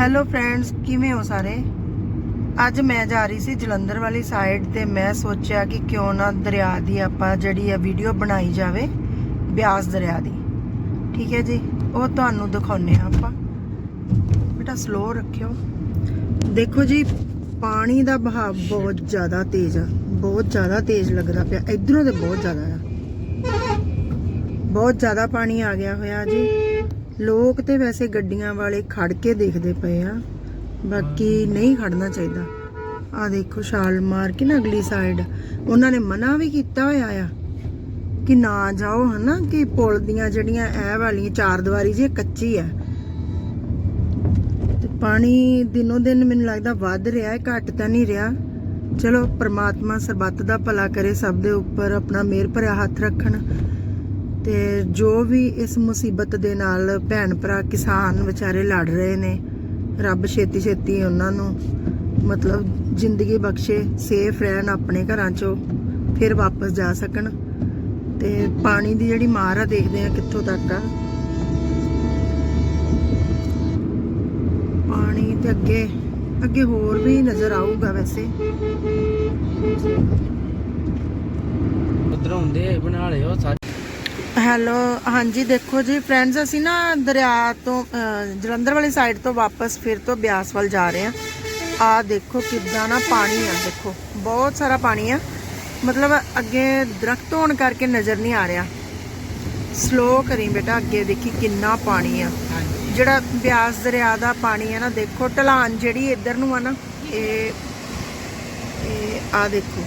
Hello friends ਕਿਵੇਂ ਹੋ ਸਾਰੇ? ਅੱਜ ਮੈਂ ਜਾ ਰਹੀ ਸੀ ਜਲੰਧਰ ਵਾਲੀ ਸਾਈਡ ਤੇ ਮੈਂ ਸੋਚਿਆ ਕਿ ਕਿਉਂ ਨਾ ਦਰਿਆ ਦੀ ਆਪਾਂ ਜਿਹੜੀ ਆ ਵੀਡੀਓ ਬਣਾਈ ਜਾਵੇ, ਬਿਆਸ ਦਰਿਆ ਦੀ। ਠੀਕ ਹੈ ਜੀ, ਉਹ ਤੁਹਾਨੂੰ ਦਿਖਾਉਨੇ ਆ ਆਪਾਂ। ਬੇਟਾ ਸਲੋ ਰੱਖਿਓ। ਦੇਖੋ ਜੀ, ਪਾਣੀ ਦਾ ਬਹਾਵ ਬਹੁਤ ਜ਼ਿਆਦਾ ਤੇਜ਼ ਆ। ਬਹੁਤ ਜ਼ਿਆਦਾ ਤੇਜ਼ ਲੱਗਦਾ ਪਿਆ। ਇਧਰੋਂ ਤੇ ਬਹੁਤ ਜ਼ਿਆਦਾ ਆ। ਬਹੁਤ ਜ਼ਿਆਦਾ ਪਾਣੀ ਆ ਗਿਆ ਹੋਇਆ ਜੀ। ਲੋਕ ਤੇ ਵੈਸੇ ਗੱਡੀਆਂ ਵਾਲੇ ਖੜ ਕੇ ਦੇਖਦੇ ਪਏ ਆ। ਬਾਕੀ ਨਹੀਂ ਖੜਨਾ ਚਾਹੀਦਾ। ਆ ਦੇਖੋ ਛਾਲ ਮਾਰ ਕੇ ਨਾ ਅਗਲੀ ਸਾਈਡ ਉਹਨਾਂ ਨੇ ਮਨਾ ਵੀ ਕੀਤਾ ਹੋਇਆ ਆ ਕਿ ਨਾ ਜਾਓ ਹਨਾ, ਕਿ ਪੁਲ ਦੀਆਂ ਜਿਹੜੀਆਂ ਇਹ ਵਾਲੀਆਂ ਚਾਰ ਦੀਵਾਰੀ ਜੀ ਕੱਚੀ ਆ। ਤੇ ਪਾਣੀ ਦਿਨੋ ਦਿਨ ਮੈਨੂੰ ਲੱਗਦਾ ਵੱਧ ਰਿਹਾ ਹੈ ਘਟ ਤਾਂ ਨਹੀਂ ਰਿਹਾ। ਚਲੋ ਪ੍ਰਮਾਤਮਾ ਸਰਬੱਤ ਦਾ ਭਲਾ ਕਰੇ, ਸਭ ਦੇ ਉੱਪਰ ਆਪਣਾ ਮਿਹਰ ਭਰਿਆ ਹੱਥ ਰੱਖਣ। ਤੇ ਜੋ ਵੀ ਇਸ ਮੁਸੀਬਤ ਦੇ ਨਾਲ ਭੈਣ ਭਰਾ ਕਿਸਾਨ ਵਿਚਾਰੇ ਲੜ ਰਹੇ ਨੇ, ਰੱਬ ਛੇਤੀ ਛੇਤੀ ਉਹਨਾਂ ਨੂੰ ਮਤਲਬ ਜ਼ਿੰਦਗੀ ਬਖਸ਼ੇ ਸੇਫ ਰਹਿਣ ਆਪਣੇ ਘਰਾਂ ਚੋਂ ਫਿਰ ਵਾਪਸ ਜਾ ਸਕਣ ਤੇ ਪਾਣੀ ਦੀ ਜਿਹੜੀ ਮਾਰ ਆ ਦੇਖਦੇ ਆ ਕਿੱਥੋਂ ਤੱਕ ਆ। ਪਾਣੀ ਤੇ ਅੱਗੇ ਅੱਗੇ ਹੋਰ ਵੀ ਨਜ਼ਰ ਆਊਗਾ ਵੈਸੇ। ਉਧਰ ਹੁੰਦੇ ਬਣਾ ਲਿਓ ਹੈਲੋ ਹਾਂਜੀ ਦੇਖੋ ਜੀ ਫਰੈਂਡਸ ਅਸੀਂ ਨਾ ਦਰਿਆ ਤੋਂ ਜਲੰਧਰ ਵਾਲੀ ਸਾਈਡ ਤੋਂ ਵਾਪਸ ਫਿਰ ਤੋਂ ਬਿਆਸ ਵੱਲ ਜਾ ਰਹੇ ਆ ਆ ਦੇਖੋ ਕਿੱਦਾਂ ਨਾ ਪਾਣੀ ਆ ਦੇਖੋ ਬਹੁਤ ਸਾਰਾ ਪਾਣੀ ਆ। ਮਤਲਬ ਅੱਗੇ ਦਰਖਤ ਹੋਣ ਕਰਕੇ ਨਜ਼ਰ ਨਹੀਂ ਆ ਰਿਹਾ। ਸਲੋ ਕਰੀ ਬੇਟਾ ਅੱਗੇ ਦੇਖੀ ਕਿੰਨਾ ਪਾਣੀ ਆ। ਜਿਹੜਾ ਬਿਆਸ ਦਰਿਆ ਦਾ ਪਾਣੀ ਹੈ ਨਾ ਦੇਖੋ ਢਲਾਨ ਜਿਹੜੀ ਇੱਧਰ ਨੂੰ ਆ ਨਾ ਇਹ ਇਹ ਆ ਦੇਖੋ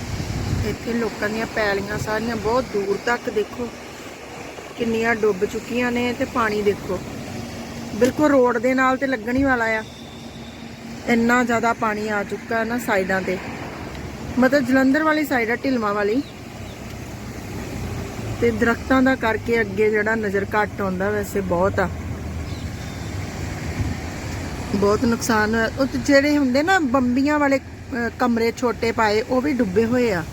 ਇੱਥੇ ਲੋਕਾਂ ਦੀਆਂ ਪੈਲੀਆਂ ਸਾਰੀਆਂ ਬਹੁਤ ਦੂਰ ਤੱਕ ਦੇਖੋ। ਕਿੰਨੀਆਂ ਡੁੱਬ ਚੁੱਕੀਆਂ ਨੇ ਤੇ ਪਾਣੀ ਦੇਖੋ। ਬਿਲਕੁਲ ਰੋਡ ਦੇ ਨਾਲ ਤੇ ਲੱਗਣ ਹੀ ਵਾਲਾ ਆ। ਇੰਨਾ ਜ਼ਿਆਦਾ ਪਾਣੀ ਆ ਚੁੱਕਾ ਹੈ ਨਾ ਸਾਈਡਾਂ ਤੇ। ਮਤਲਬ ਜਲੰਧਰ ਵਾਲੀ ਸਾਈਡ ਆ ਢਿਲਮਾ ਵਾਲੀ। ਤੇ ਦਰਖਤਾਂ ਦਾ ਕਰਕੇ ਅੱਗੇ ਜਿਹੜਾ ਨਜ਼ਰ ਘੱਟ ਆਉਂਦਾ ਵੈਸੇ ਬਹੁਤ ਆ। ਬਹੁਤ ਨੁਕਸਾਨ ਹੋਇਆ। ਉਹ ਜਿਹੜੇ ਹੁੰਦੇ ਨਾ ਬੰਬੀਆਂ ਵਾਲੇ ਕਮਰੇ ਛੋਟੇ ਪਾਏ, ਉਹ ਵੀ ਡੁੱਬੇ ਹੋਏ ਆ।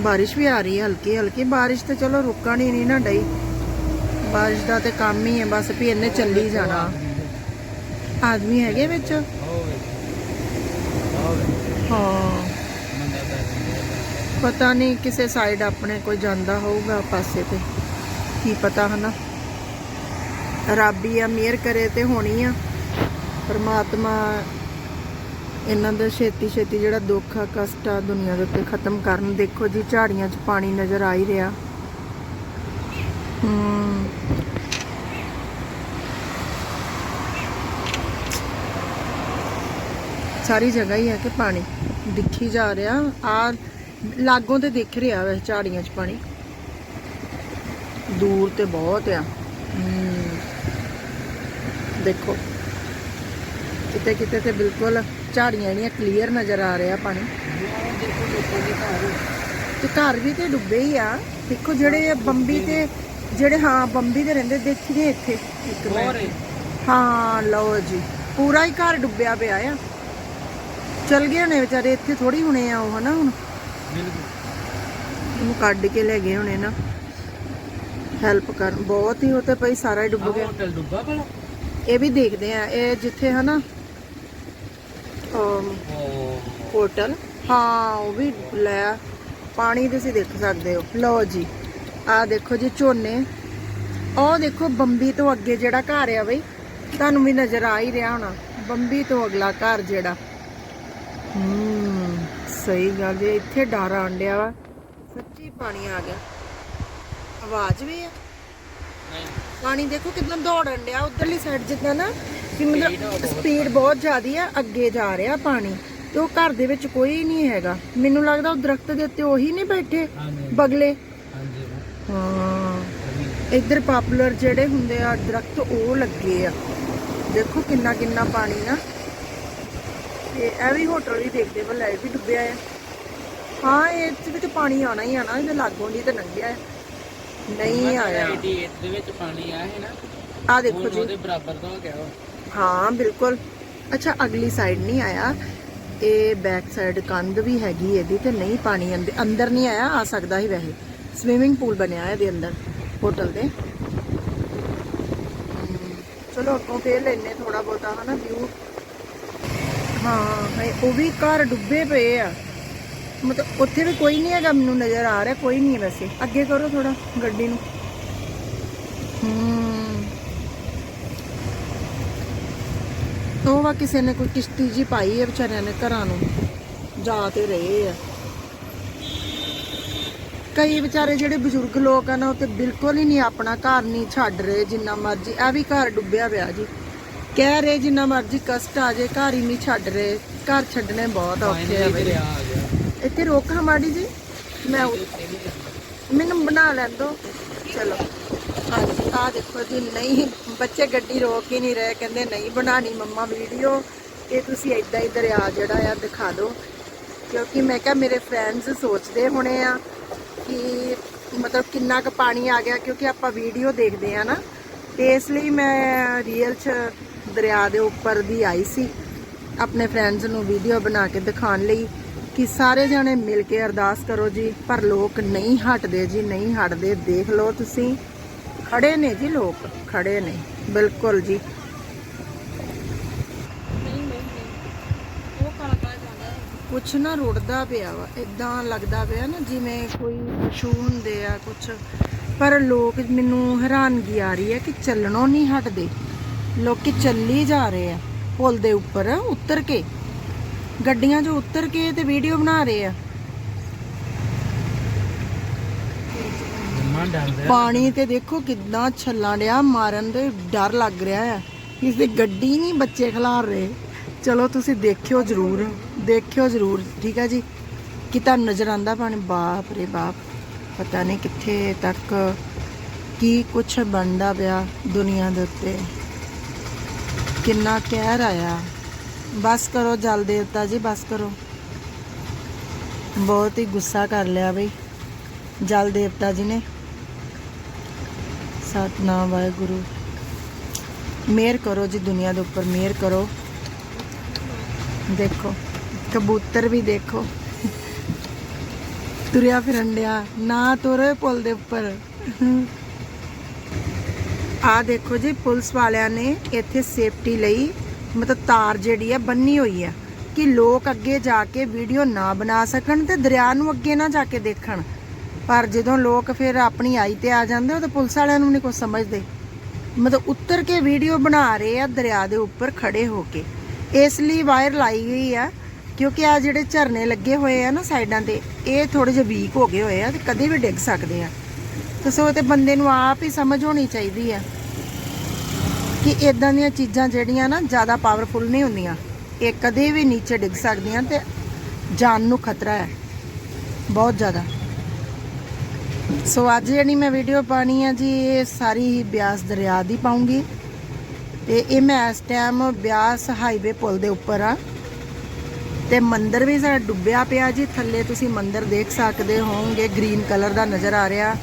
ਬਾਰਿਸ਼ ਵੀ ਆ ਰਹੀ ਹੈ ਹਲਕੀ ਹਲਕੀ ਬਾਰਿਸ਼ ਤੇ ਚਲੋ ਰੁਕਣੀ ਨਹੀਂ ਨਾ ਡਈ। ਬਾਰਿਸ਼ ਦਾ ਤੇ ਕੰਮ ਹੀ ਹੈ, ਬਸ ਵੀ ਇਹਨੇ ਚੱਲੀ ਜਾਣਾ। ਆਦਮੀ ਹੈਗੇ ਵਿੱਚ? ਹਾਂ। ਪਤਾ ਨਹੀਂ ਕਿਸੇ ਸਾਈਡ ਆਪਣੇ ਕੋਈ ਜਾਂਦਾ ਹੋਊਗਾ ਪਾਸੇ ਤੇ। ਕੀ ਪਤਾ ਹਨਾ? ਰੱਬ ਹੀ ਆ, ਮਿਹਰ ਕਰੇ ਤੇ ਹੋਣੀ ਆ। ਪਰਮਾਤਮਾ ਇਹਨਾਂ ਦਾ ਛੇਤੀ ਛੇਤੀ ਜਿਹੜਾ ਦੁੱਖ ਆ ਕਸ਼ਟ ਆ ਦੁਨੀਆ ਦੇ ਉੱਤੇ ਖਤਮ ਕਰਨ ਦੇਖੋ ਜੀ ਝਾੜੀਆਂ 'ਚ ਪਾਣੀ ਨਜ਼ਰ ਆ ਹੀ ਰਿਹਾ। ਹੂੰ। ਸਾਰੀ ਜਗ੍ਹਾ ਹੀ ਹੈ ਕਿ ਪਾਣੀ ਦਿਖੀ ਜਾ ਰਿਹਾ। ਆ ਲਾਗੋਂ ਤੇ ਦਿਖ ਰਿਹਾ ਵੈਸੇ ਝਾੜੀਆਂ 'ਚ ਪਾਣੀ। ਦੂਰ ਤੇ ਬਹੁਤ ਆ। ਹਮ, ਦੇਖੋ ਕਿਤੇ ਕਿਤੇ ਤੇ ਬਿਲਕੁਲ ਝਾੜੀਆਂ ਜਿਹੜੀਆਂ ਕਲੀਅਰ ਨਜ਼ਰ ਆ ਰਿਹਾ ਪਾਣੀ ਤੇ ਘਰ ਵੀ ਤੇ ਡੁੱਬੇ ਹੀ ਆ। ਦੇਖੋ ਜਿਹੜੇ ਬੰਬੀ ਤੇ ਜਿਹੜੇ ਹਾਂ ਬੰਬੀ ਦੇ ਰਹਿੰਦੇ ਦੇਖੀਏ ਇੱਥੇ। ਇੱਕ ਮੈਂ ਹੋਰ ਹਾਂ ਲਓ ਜੀ। ਪੂਰਾ ਹੀ ਘਰ ਡੁੱਬਿਆ ਪਿਆ ਆ। ਚਲ ਗਏ ਨੇ ਵਿਚਾਰੇ ਇੱਥੇ ਥੋੜੀ ਹੁਣੇ ਆ ਉਹ ਹਨਾ ਹੁਣ? ਬਿਲਕੁਲ। ਉਹਨੂੰ ਕੱਢ ਕੇ ਲੈ ਗਏ ਹੋਣੇ ਨਾ। ਹੈਲਪ ਕਰਨ। ਬਹੁਤ ਹੀ ਉਹ ਤੇ ਪਈ ਸਾਰਾ ਹੀ ਡੁੱਬ ਗਿਆ। ਹੋਟਲ ਡੁੱਬਾ ਭਲਾ। ਇਹ ਵੀ ਦੇਖਦੇ ਆ ਇਹ ਜਿੱਥੇ ਹਨਾ ਹੋਟਲ। ਹਾਂ ਉਹ ਵੀ ਲੈ ਪਾਣੀ ਤੁਸੀਂ ਦੇਖ ਸਕਦੇ ਹੋ। ਲਓ ਜੀ ਆ ਦੇਖੋ ਜੀ ਝੋਨੇ। ਉਹ ਦੇਖੋ ਬੰਬੀ ਤੋਂ ਅੱਗੇ ਜਿਹੜਾ ਘਰ ਆ ਬਈ ਤੁਹਾਨੂੰ ਵੀ ਨਜ਼ਰ ਆ ਹੀ ਰਿਹਾ ਹੋਣਾ। ਬੰਬੀ ਤੋਂ ਅਗਲਾ ਘਰ ਜਿਹੜਾ। ਹੂੰ ਸਹੀ ਗੱਲ ਜੇ ਇੱਥੇ ਡਰ ਆਂਡਿਆ ਵਾ। ਸੱਚੀ ਪਾਣੀ ਆ ਗਿਆ। ਆਵਾਜ਼ ਵੀ ਆ। ਨਹੀਂ। ਪਾਣੀ ਦੇਖੋ ਕਿੰਨਾ ਦੌੜਨ ਡਿਆ ਉਧਰਲੀ ਸਾਈਡ ਜਿੱਦਾਂ ਨਾ। ਕਿ ਮਤਲਬ ਸਪੀਡ ਬਹੁਤ ਜ਼ਿਆਦੀ ਆ ਅੱਗੇ ਜਾ ਰਿਹਾ ਪਾਣੀ ਤੇ ਉਹ ਘਰ ਦੇ ਵਿੱਚ ਕੋਈ ਨਹੀਂ ਹੈਗਾ। ਮੈਨੂੰ ਲੱਗਦਾ ਉਹ ਦਰਖਤ ਦੇ ਉੱਤੇ ਉਹੀ ਨਹੀਂ ਬੈਠੇ ਬਗਲੇ। ਹਾਂਜੀ। ਹਾਂ ਇੱਧਰ ਪਪੂਲਰ ਜਿਹੜੇ ਹੁੰਦੇ ਆ ਦਰਖਤ ਉਹ ਲੱਗੇ ਆ। ਦੇਖੋ ਕਿੰਨਾ ਕਿੰਨਾ ਪਾਣੀ ਨਾ। ਤੇ ਇਹ ਵੀ ਹੋਟਲ ਵੀ ਦੇਖਦੇ ਪਰ ਲਾਈਟ ਵੀ ਡੁੱਬਿਆ ਆ। ਹਾਂ ਇਹ ਵਿੱਚ ਪਾਣੀ ਆਣਾ ਹੀ ਆਣਾ ਇਹਦੇ ਲਾਗੋਂ ਦੀ ਤੇ ਲੰਘਿਆ ਆ। ਨਹੀਂ ਆਇਆ। 88 ਦੇ ਵਿੱਚ ਪਾਣੀ ਆਇਆ ਹੈ ਨਾ। ਆ ਦੇਖੋ ਜੀ। ਉਹਦੇ ਬਰਾਬਰ ਦਾ ਹੋ ਗਿਆ ਹਾਂ, ਬਿਲਕੁਲ। ਅੱਛਾ, ਅਗਲੀ ਸਾਈਡ ਨਹੀਂ ਆਇਆ। ਇਹ ਬੈਕ ਸਾਈਡ ਕੰਧ ਵੀ ਹੈਗੀ ਇਹਦੀ ਤੇ ਨਹੀਂ ਪਾਣੀ ਅੰਦਰ ਨਹੀਂ ਆਇਆ, ਆ ਸਕਦਾ ਹੀ ਵੈਸੇ। ਸਵਿਮਿੰਗ ਪੂਲ ਬਣਿਆ ਹੈ ਇਹਦੇ ਅੰਦਰ ਹੋਟਲ ਦੇ ਚਲੋ, ਅੱਗੋਂ ਫੇਰ ਲੈਨੇ ਥੋੜਾ ਬਹੁਤਾ, ਹਨਾ ਵਿਊ ਹਾਂ ਹੈ ਉਹ ਵੀ ਘਰ ਡੁੱਬੇ ਪਏ ਆ। ਮਤਲਬ ਉੱਥੇ ਵੀ ਕੋਈ ਨਹੀਂ ਹੈਗਾ, ਮੈਨੂੰ ਨਜ਼ਰ ਆ ਰਿਹਾ, ਕੋਈ ਨਹੀਂ ਹੈ ਵੈਸੇ। ਅੱਗੇ ਕਰੋ ਥੋੜਾ ਗੱਡੀ ਨੂੰ। ਹੂੰ। ਉਹ ਵਾ ਕਿਸੇ ਨੇ ਕੋਈ ਕਿਸ਼ਤੀ ਜੀ ਪਾਈ ਹੈ ਵਿਚਾਰਿਆਂ ਨੇ ਘਰਾਂ ਨੂੰ ਜਾ ਤੇ ਰਹੇ ਆ। ਕਈ ਵਿਚਾਰੇ ਜਿਹੜੇ ਬਜ਼ੁਰਗ ਲੋਕ ਆ ਨਾ ਉਹ ਤੇ ਬਿਲਕੁਲ ਹੀ ਨਹੀਂ ਆਪਣਾ ਘਰ ਨਹੀਂ ਛੱਡ ਰਹੇ ਜਿੰਨਾ ਮਰਜ਼ੀ ਆ ਵੀ ਘਰ ਡੁੱਬਿਆ ਪਿਆ ਜੀ। ਕਹਿ ਰਹੇ ਜਿੰਨਾ ਮਰਜ਼ੀ ਕਸ਼ਟ ਆ ਜੇ ਘਰ ਹੀ ਨਹੀਂ ਛੱਡ ਰਹੇ ਘਰ ਛੱਡਣੇ ਬਹੁਤ ਔਖੇ ਆ ਬਈ। ਇੱਥੇ ਰੋਕ ਹਾਂ ਮਾੜੀ ਜੀ ਮੈਂ ਮੈਨੂੰ ਬਣਾ ਲੈਣ ਦੋ। ਚਲੋ। ਹਾਂਜੀ ਆ ਦੇਖੋ ਜੀ, ਨਹੀਂ, ਬੱਚੇ ਗੱਡੀ ਰੋਕ ਹੀ ਨਹੀਂ ਰਹੇ, ਕਹਿੰਦੇ ਨਹੀਂ ਬਣਾਣੀ ਮੰਮਾ ਵੀਡੀਓ। ਇਹ ਤੁਸੀਂ ਏਦਾਂ ਹੀ ਦਰਿਆ ਜਿਹੜਾ ਆ ਦਿਖਾ ਦਿਓ। ਕਿਉਂਕਿ ਮੈਂ ਕਿਹਾ ਮੇਰੇ ਫਰੈਂਡਸ ਸੋਚਦੇ ਹੋਣੇ ਆ ਕਿ ਮਤਲਬ ਕਿੰਨਾ ਕੁ ਪਾਣੀ ਆ ਗਿਆ, ਕਿਉਂਕਿ ਆਪਾਂ ਵੀਡੀਓ ਦੇਖਦੇ ਆ ਨਾ। ਤੇ ਇਸ ਲਈ ਮੈਂ ਰੀਅਲ ਚ ਦਰਿਆ ਦੇ ਉੱਪਰ ਦੀ ਆਈ ਸੀ, ਆਪਣੇ ਫਰੈਂਡਸ ਨੂੰ ਵੀਡੀਓ ਬਣਾ ਕੇ ਦਿਖਾਉਣ ਲਈ ਕਿ ਸਾਰੇ ਜਣੇ ਮਿਲ ਕੇ ਅਰਦਾਸ ਕਰੋ ਜੀ, ਪਰ ਲੋਕ ਨਹੀਂ ਹਟਦੇ ਜੀ, ਨਹੀਂ ਹਟਦੇ, ਦੇਖ ਲਓ ਤੁਸੀਂ। ਖੜੇ ਨੇ ਜੀ ਲੋਕ ਖੜੇ ਨੇ ਬਿਲਕੁਲ ਜੀ। ਕੁਛ ਨਾ ਰੁੜਦਾ ਪਿਆ ਵਾ ਇਦਾਂ ਲੱਗਦਾ ਪਿਆ ਨਾ ਜਿਵੇਂ ਕੋਈ ਪਸ਼ੂ ਹੁੰਦੇ ਆ ਕੁਛ। ਪਰ ਲੋਕ ਮੈਨੂੰ ਹੈਰਾਨਗੀ ਆ ਰਹੀ ਹੈ ਕਿ ਚੱਲਣੋਂ ਨਹੀਂ ਹਟਦੇ। ਲੋਕੀ ਚੱਲੀ ਜਾ ਰਹੇ ਆ ਪੁਲ ਦੇ ਉੱਪਰ ਉਤਰ ਕੇ। ਗੱਡੀਆਂ 'ਚੋਂ ਉਤਰ ਕੇ ਤੇ ਵੀਡੀਓ ਬਣਾ ਰਹੇ ਆ। ਪਾਣੀ ਤੇ ਦੇਖੋ ਕਿੰਨਾ ਛੱਲਾਂ ਡਿਆ, ਮਾਰਨ ਦੇ ਡਰ ਲੱਗ ਰਿਹਾ ਹੈ ਕਿਸੇ ਗੱਡੀ ਨਹੀਂ ਬੱਚੇ ਖਿਲਾਰ ਰਹੇ। ਚਲੋ ਤੁਸੀਂ ਦੇਖਿਓ ਜ਼ਰੂਰ ਦੇਖਿਓ ਜ਼ਰੂਰ, ਠੀਕ ਹੈ ਜੀ। ਕਿ ਤੁਹਾਨੂੰ ਨਜ਼ਰ ਆਂਦਾ ਪਾਣੀ, ਬਾਪ ਰੇ ਬਾਪ, ਪਤਾ ਨਹੀਂ ਕਿੱਥੇ ਤੱਕ ਕੀ ਕੁਛ ਬਣਦਾ ਪਿਆ ਦੁਨੀਆ ਦੇ ਉੱਤੇ। ਕਿੰਨਾ ਕਹਿਰ ਆਇਆ। ਬਸ ਕਰੋ, ਜਲ ਦੇਵਤਾ ਜੀ, ਬਸ ਕਰੋ। ਬਹੁਤ ਹੀ ਗੁੱਸਾ ਕਰ ਲਿਆ ਬਈ, ਜਲ ਦੇਵਤਾ ਜੀ ਨੇ। ਸਤਨਾਮ ਵਾਹਿਗੁਰੂ ਮਿਹਰ ਕਰੋ ਜੀ ਦੁਨੀਆ ਦੇ ਉੱਪਰ, ਮਿਹਰ ਕਰੋ। ਦੇਖੋ, ਕਬੂਤਰ ਵੀ ਦੇਖੋ। ਤੁਰਿਆ ਫਿਰਨ ਡਿਆ, ਨਾ ਤੁਰੇ ਪੁਲ ਦੇ ਉੱਪਰ। ਆ ਦੇਖੋ ਜੀ, ਪੁਲਿਸ ਵਾਲਿਆਂ ਨੇ ਇੱਥੇ ਸੇਫਟੀ ਲਈ ਮਤਲਬ ਤਾਰ ਜਿਹੜੀ ਆ ਬੰਨੀ ਹੋਈ ਆ ਕਿ ਲੋਕ ਅੱਗੇ ਜਾ ਕੇ ਵੀਡੀਓ ਨਾ ਬਣਾ ਸਕਣ ਤੇ ਦਰਿਆ ਨੂੰ ਅੱਗੇ ਨਾ ਜਾ ਕੇ ਦੇਖਣ। ਪਰ ਜਦੋਂ ਲੋਕ ਫਿਰ ਆਪਣੀ ਆਈ ਤੇ ਆ ਜਾਂਦੇ ਉਹ ਤਾਂ ਪੁਲਿਸ ਵਾਲਿਆਂ ਨੂੰ ਨਹੀਂ ਕੁਝ ਸਮਝਦੇ। ਮਤਲਬ ਉੱਤਰ ਕੇ ਵੀਡੀਓ ਬਣਾ ਰਹੇ ਆ ਦਰਿਆ ਦੇ ਉੱਪਰ ਖੜੇ ਹੋ ਕੇ। ਇਸ ਲਈ ਵਾਇਰ ਲਾਈ ਗਈ ਆ, ਕਿਉਂਕਿ ਆ ਜਿਹੜੇ ਝਰਨੇ ਲੱਗੇ ਹੋਏ ਆ ਨਾ ਸਾਈਡਾਂ ਤੇ, ਇਹ ਥੋੜੇ ਜਿਹਾ ਵੀਕ ਹੋ ਗਏ ਹੋਏ ਆ ਤੇ ਕਦੇ ਵੀ ਡਿੱਗ ਸਕਦੇ ਆ। ਤੇ ਸੋ ਤੇ ਬੰਦੇ ਨੂੰ ਆਪ ਹੀ ਸਮਝ ਹੋਣੀ ਚਾਹੀਦੀ ਆ ਕਿ ਇਦਾਂ ਦੀਆਂ ਚੀਜ਼ਾਂ ਜਿਹੜੀਆਂ ਨਾ ਜ਼ਿਆਦਾ ਪਾਵਰਫੁਲ ਨਹੀਂ ਹੁੰਦੀਆਂ। ਇਹ ਕਦੇ ਵੀ ਨੀਚੇ ਡਿੱਗ ਸਕਦੀਆਂ ਤੇ ਜਾਨ ਨੂੰ ਖਤਰਾ ਹੈ। ਬਹੁਤ ਜ਼ਿਆਦਾ। ਸੋ ਅੱਜ ਜਿਹੜੀ ਮੈਂ ਵੀਡੀਓ ਪਾਣੀ ਆ ਜੀ, ਇਹ ਸਾਰੀ ਹੀ ਬਿਆਸ ਦਰਿਆ ਦੀ ਪਾਉਂਗੀ। ਤੇ ਇਹ ਮੈਂ ਇਸ ਟਾਈਮ ਬਿਆਸ ਹਾਈਵੇ ਪੁਲ ਦੇ ਉੱਪਰ ਆ। ਤੇ ਮੰਦਰ ਵੀ ਸਾਡਾ ਡੁੱਬਿਆ ਪਿਆ ਜੀ, ਥੱਲੇ ਤੁਸੀਂ ਮੰਦਰ ਦੇਖ ਸਕਦੇ ਹੋਵੋਗੇ, ਗ੍ਰੀਨ ਕਲਰ ਦਾ ਨਜ਼ਰ ਆ ਰਿਹਾ।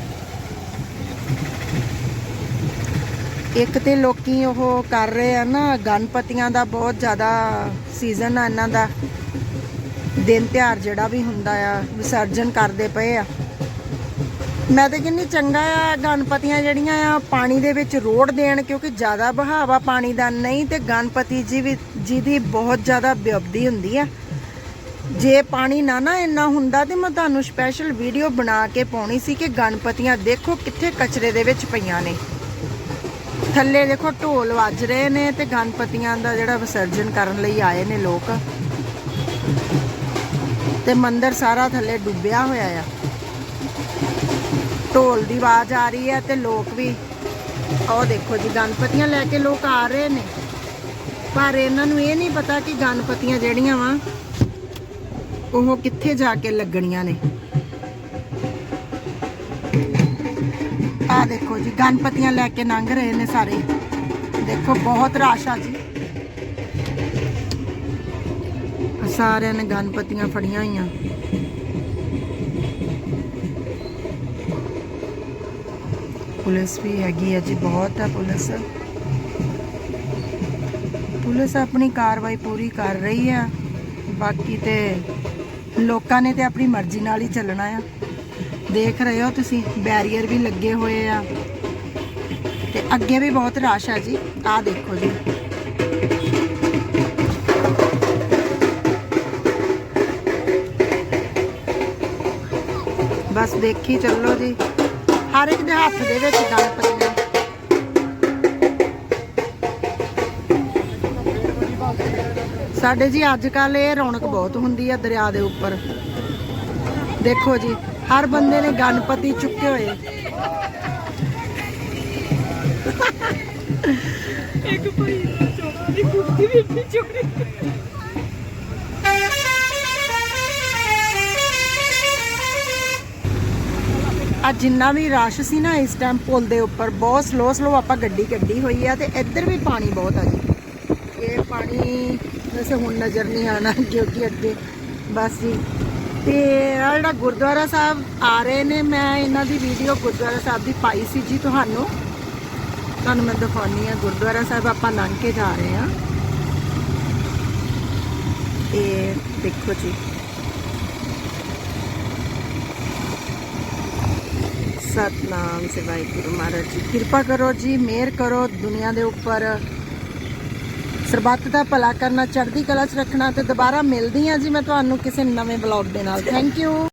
ਇੱਕ ਤੇ ਲੋਕੀ ਉਹ ਕਰ ਰਹੇ ਆ ਨਾ, ਗਣਪਤੀਆਂ ਦਾ ਬਹੁਤ ਜ਼ਿਆਦਾ ਸੀਜ਼ਨ ਆ ਇਹਨਾਂ ਦਾ। ਦਿਨ ਤਿਉਹਾਰ ਜਿਹੜਾ ਵੀ ਹੁੰਦਾ ਆ, ਵਿਸਰਜਨ ਕਰਦੇ ਪਏ ਆ। ਮੈਂ ਤਾਂ ਕਹਿੰਦੀ ਚੰਗਾ ਆ ਗਣਪਤੀਆਂ ਜਿਹੜੀਆਂ ਆ, ਪਾਣੀ ਦੇ ਵਿੱਚ ਰੋੜ ਦੇਣ, ਕਿਉਂਕਿ ਜ਼ਿਆਦਾ ਬਹਾਵਾ ਪਾਣੀ ਦਾ ਨਹੀਂ ਤੇ ਗਣਪਤੀ ਜੀ ਵੀ ਦੀ ਬਹੁਤ ਜ਼ਿਆਦਾ ਬਿਪਦੀ ਹੁੰਦੀ ਆ। ਜੇ ਪਾਣੀ ਨਾ ਨਾ ਇੰਨਾ ਹੁੰਦਾ ਤੇ ਮੈਂ ਤੁਹਾਨੂੰ ਸਪੈਸ਼ਲ ਵੀਡੀਓ ਬਣਾ ਕੇ ਪਾਉਣੀ ਸੀ ਕਿ ਗਣਪਤੀਆਂ ਦੇਖੋ ਕਿੱਥੇ ਕਚਰੇ ਦੇ ਵਿੱਚ ਪਈਆਂ ਨੇ। ਥੱਲੇ ਦੇਖੋ ਢੋਲ ਵੱਜ ਰਹੇ ਨੇ ਤੇ ਗਣਪਤੀਆਂ ਦਾ ਜਿਹੜਾ ਵਿਸਰਜਨ ਕਰਨ ਲਈ ਆਏ ਨੇ ਲੋਕ। ਤੇ ਮੰਦਿਰ ਸਾਰਾ ਥੱਲੇ ਡੁੱਬਿਆ ਹੋਇਆ ਆ। ਢੋਲ ਦੀ ਆਵਾਜ਼ ਆ ਰਹੀ ਹੈ ਤੇ ਲੋਕ ਵੀ ਉਹ ਦੇਖੋ ਜੀ, ਗਣਪਤੀਆਂ ਲੈ ਕੇ ਲੋਕ ਆ ਰਹੇ ਨੇ। ਪਰ ਇਹਨਾਂ ਨੂੰ ਇਹ ਨਹੀਂ ਪਤਾ ਕਿ ਗਣਪਤੀਆਂ ਜਿਹੜੀਆਂ ਵਾ, ਉਹ ਕਿੱਥੇ ਜਾ ਕੇ ਲੱਗਣੀਆਂ ਨੇ। ਆ ਦੇਖੋ ਜੀ, ਗਣਪਤੀਆਂ ਲੈ ਕੇ ਲੰਘ ਰਹੇ ਨੇ ਸਾਰੇ। ਦੇਖੋ, ਬਹੁਤ ਰਸ਼ ਆ ਜੀ। ਸਾਰਿਆਂ ਨੇ ਗਣਪਤੀਆਂ ਫੜੀਆਂ ਹੋਈਆਂ। ਪੁਲਿਸ ਵੀ ਹੈਗੀ ਹੈ ਜੀ ਬਹੁਤ ਹੈ ਪੁਲਿਸ। ਪੁਲਿਸ ਆਪਣੀ ਕਾਰਵਾਈ ਪੂਰੀ ਕਰ ਰਹੀ ਆ। ਬਾਕੀ ਤੇ ਲੋਕਾਂ ਨੇ ਤੇ ਆਪਣੀ ਮਰਜ਼ੀ ਨਾਲ ਹੀ ਚੱਲਣਾ ਆ। ਦੇਖ ਰਹੇ ਹੋ ਤੁਸੀਂ ਬੈਰੀਅਰ ਵੀ ਲੱਗੇ ਹੋਏ ਆ। ਤੇ ਅੱਗੇ ਵੀ ਬਹੁਤ ਰਸ਼ ਹੈ ਜੀ ਆਹ ਦੇਖੋ ਜੀ। ਬਸ ਦੇਖੀ ਚੱਲੋ ਜੀ। ਹਰ ਇੱਕ ਦੇ ਹੱਥ ਦੇ ਵਿੱਚ ਗਣਪਤੀਆਂ ਸਾਡੇ ਜੀ ਅੱਜ ਕੱਲ ਇਹ ਰੌਣਕ ਬਹੁਤ ਹੁੰਦੀ ਆ ਦਰਿਆ ਦੇ ਉੱਪਰ। ਦੇਖੋ ਜੀ, ਹਰ ਬੰਦੇ ਨੇ ਗਣਪਤੀ ਚੁੱਕੇ ਹੋਏ। ਇੱਕ ਭਾਈ ਚੋੜਾ ਦੀ ਕੁੱਤੀ ਵੀ ਇੰਨੀ ਚੋੜੀ ਆ ਜਿੰਨਾ ਵੀ ਰਸ਼ ਸੀ ਨਾ ਇਸ ਟਾਈਮ ਪੁਲ ਦੇ ਉੱਪਰ, ਬਹੁਤ ਸਲੋ ਸਲੋ ਆਪਾਂ ਗੱਡੀ ਕੱਢੀ ਹੋਈ ਆ ਤੇ ਇੱਧਰ ਵੀ ਪਾਣੀ ਬਹੁਤ ਆ ਜੀ। ਇਹ ਪਾਣੀ ਵੈਸੇ ਹੁਣ ਨਜ਼ਰ ਨਹੀਂ ਆਣਾ ਕਿਉਂਕਿ ਅੱਗੇ ਬਸ ਜੀ। ਤੇ ਆ ਜਿਹੜਾ ਗੁਰਦੁਆਰਾ ਸਾਹਿਬ ਆ ਰਹੇ ਨੇ, ਮੈਂ ਇਹਨਾਂ ਦੀ ਵੀਡੀਓ ਗੁਰਦੁਆਰਾ ਸਾਹਿਬ ਦੀ ਪਾਈ ਸੀ ਜੀ ਤੁਹਾਨੂੰ। ਤੁਹਾਨੂੰ ਮੈਂ ਦਿਖਾਉਣੀ ਆ ਗੁਰਦੁਆਰਾ ਸਾਹਿਬ ਆਪਾਂ ਲੰਘ ਕੇ ਜਾ ਰਹੇ ਆ ਇਹ ਦੇਖੋ ਜੀ। ਸਤਨਾਮ ਸੇ ਵਾਹਿਗੁਰੂ ਮਹਾਰਾਜ ਜੀ। ਕਿਰਪਾ ਕਰੋ ਜੀ, ਮਿਹਰ ਕਰੋ, ਦੁਨੀਆ ਦੇ ਉੱਪਰ ਸਰਬੱਤ ਦਾ ਭਲਾ ਕਰਨਾ, ਚੜ੍ਹਦੀ ਕਲਾ 'ਚ ਰੱਖਣਾ ਤੇ ਦੁਬਾਰਾ ਮਿਲਦੀ ਆ ਜੀ ਮੈਂ ਤੁਹਾਨੂੰ ਕਿਸੇ ਨਵੇਂ ਬਲੌਗ ਦੇ ਨਾਲ। Thank you